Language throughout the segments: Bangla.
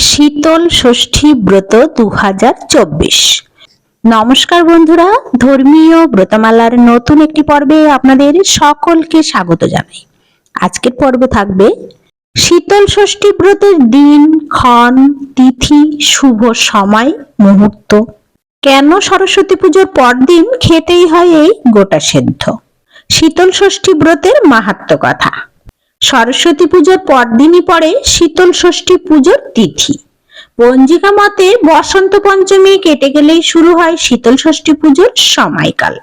শীতল ষষ্ঠী ব্রত দু হাজার চব্বিশ। নমস্কার বন্ধুরা, ধর্মীয় ব্রতমালার নতুন একটি পর্বে আপনাদের সকলকে স্বাগত জানাই। আজকের পর্ব থাকবে শীতল ষষ্ঠী ব্রতের দিন, ক্ষণ, তিথি, শুভ সময়, মুহূর্ত। কেন সরস্বতী পুজোর পরদিন খেতেই হয় এই গোটা সেদ্ধ? শীতল ষষ্ঠী ব্রতের মাহাত্ম্য কথা। সরস্বতী পুজোর পরদিনই পড়ে শীতল ষষ্ঠী পুজোর তিথি। পঞ্জিকা মতে বসন্ত পঞ্চমী কেটে গেলেই শুরু হয় শীতল ষষ্ঠী পুজোর সময়কাল।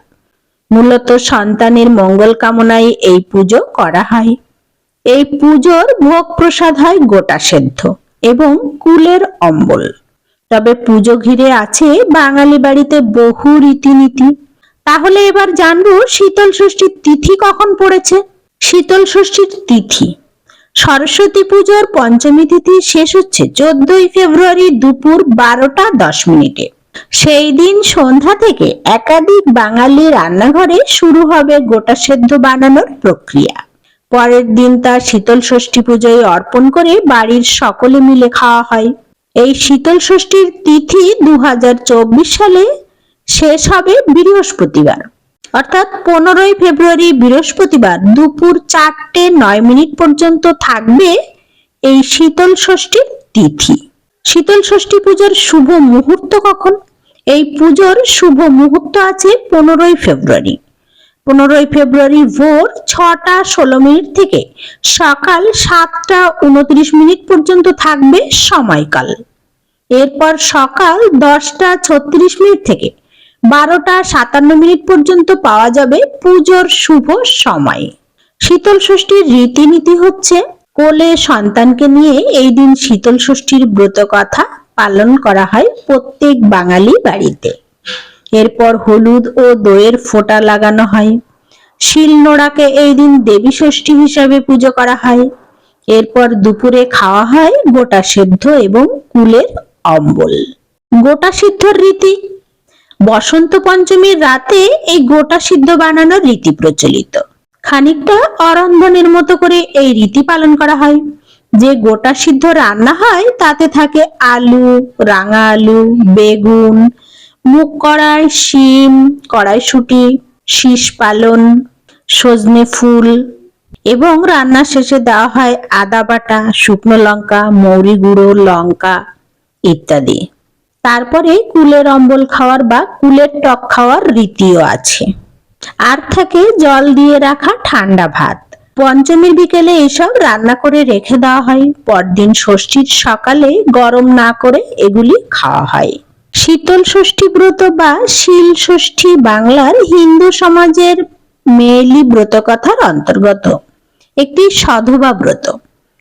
মূলত সন্তানের মঙ্গল কামনায় এই পুজো করা হয়। এই পুজোর ভোগ প্রসাদ হয় গোটা সেদ্ধ এবং কুলের অম্বল। তবে পুজো ঘিরে আছে বাঙালি বাড়িতে বহু রীতিনীতি। তাহলে এবার জানব শীতল ষষ্ঠীর তিথি কখন পড়েছে। শীতল ষষ্ঠীর তিথি। সরস্বতী পুজোর পঞ্চমী তিথি শেষ হচ্ছে চোদ্দই ফেব্রুয়ারি দুপুর বারোটা দশ মিনিটে। সেই দিন সন্ধ্যা থেকে একাধিক বাঙালি রান্নাঘরে শুরু হবে গোটা সেদ্ধ বানানোর প্রক্রিয়া। পরের দিন তা শীতল ষষ্ঠী পুজোয় অর্পণ করে বাড়ির সকলে মিলে খাওয়া হয়। এই শীতল ষষ্ঠীর তিথি দু হাজার চব্বিশ সালে শেষ হবে বৃহস্পতিবার। অর্থাৎ পনেরোই ফেব্রুয়ারি বৃহস্পতিবার দুপুর চারটে নয় মিনিট পর্যন্ত থাকবে এই শীতল ষষ্ঠীর তিথি। শীতল ষষ্ঠী পুজোর শুভ মুহূর্ত কখন? এই পুজোর শুভ মুহূর্ত আছে পনেরোই ফেব্রুয়ারি। পনেরোই ফেব্রুয়ারি ভোর ছটা ষোলো মিনিট থেকে সকাল সাতটা উনত্রিশ মিনিট পর্যন্ত থাকবে সময়কাল। এরপর সকাল দশটা ছত্রিশ মিনিট থেকে বারোটা সাতান্ন মিনিট পর্যন্ত পাওয়া যাবে পুজোর শুভ সময়। শীতল ষষ্ঠীর রীতিনীতি হচ্ছে, কোলে সন্তানকে নিয়ে এই দিন শীতল ষষ্ঠীর ব্রত কথা পালন করা হয় প্রত্যেক বাঙালি বাড়িতে। এরপর হলুদ ও দইয়ের ফোঁটা লাগানো হয়। শিল নোড়াকে এই দিন দেবী ষষ্ঠী হিসাবে পুজো করা হয়। এরপর দুপুরে খাওয়া হয় গোটা সেদ্ধ এবং কুলের অম্বল। গোটা সিদ্ধর রীতি বসন্ত পঞ্চমীর রাতে এই গোটা সিদ্ধ বানানোর রীতি প্রচলিত। খানিকটা অরন্ধনের মতো করে এই রীতি পালন করা হয়। যে গোটা সিদ্ধ রান্না হয়, তাতে থাকে আলু, রাঙা আলু, বেগুন, মুগ কড়াই, শিম, কড়াইশুটি, শীষ পালন, সজনে ফুল এবং রান্না শেষে দেওয়া হয় আদা বাটা, শুকনো লঙ্কা, মৌরি গুঁড়ো, লঙ্কা ইত্যাদি। তারপরে কুলের অম্বল খাওয়ার বা কুলের টক খাওয়ার রীতিও আছে। আর থাকে জল দিয়ে রাখা ঠান্ডা ভাত। পঞ্চমীর বিকেলে এসব রান্না করে রেখে দেওয়া হয়। পরদিন ষষ্ঠীর সকালে গরম না করে এগুলি খাওয়া হয়। শীতল ষষ্ঠী ব্রত বা শীল ষষ্ঠী বাংলার হিন্দু সমাজের মেয়েলি ব্রত কথার অন্তর্গত। একটি সধবা ব্রত।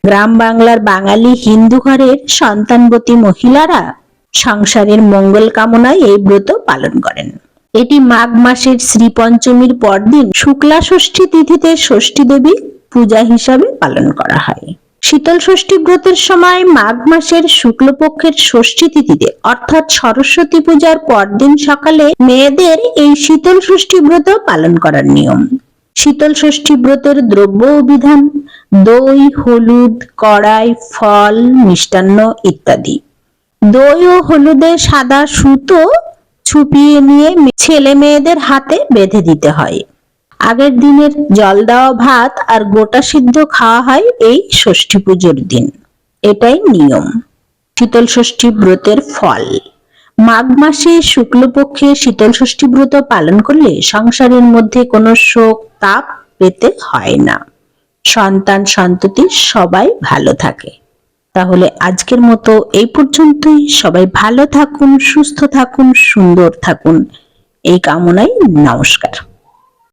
গ্রাম বাংলার বাঙালি হিন্দু ঘরের সন্তানবতী মহিলারা সংসারের মঙ্গল কামনায় এই ব্রত পালন করেন। এটি মাঘ মাসের শ্রী পঞ্চমীর পরদিন শুক্লা ষষ্ঠী তিথিতে ষষ্ঠী দেবী পূজা হিসাবে পালন করা হয়। শীতল ষষ্ঠী ব্রতের সময় মাঘ মাসের শুক্লপক্ষের ষষ্ঠী তিথিতে, অর্থাৎ সরস্বতী পূজার পরদিন সকালে মেয়েদের এই শীতল ষষ্ঠী ব্রত পালন করার নিয়ম। শীতল ষষ্ঠী ব্রতের দ্রব্য বিধান দই, হলুদ, কড়াই, ফল, মিষ্টান্ন ইত্যাদি। দই ও হলুদে সাদা সুতো ছুপিয়ে নিয়ে ছেলে মেয়েদের হাতে বেঁধে দিতে হয়। আগের দিনের জল দেওয়া ভাত আর গোটা সিদ্ধ খাওয়া হয় এই ষষ্ঠী পুজোর দিন। এটাই নিয়ম। শীতল ষষ্ঠী ব্রতের ফল। মাঘ মাসে শুক্লপক্ষে শীতল ষষ্ঠী ব্রত পালন করলে সংসারের মধ্যে কোনো শোক তাপ পেতে হয় না। সন্তান সন্ততি সবাই ভালো থাকে। তাহলে আজকের মতো এই পর্যন্তই। সবাই ভালো থাকুন, সুস্থ থাকুন, সুন্দর থাকুন। এই কামনাই নমস্কার।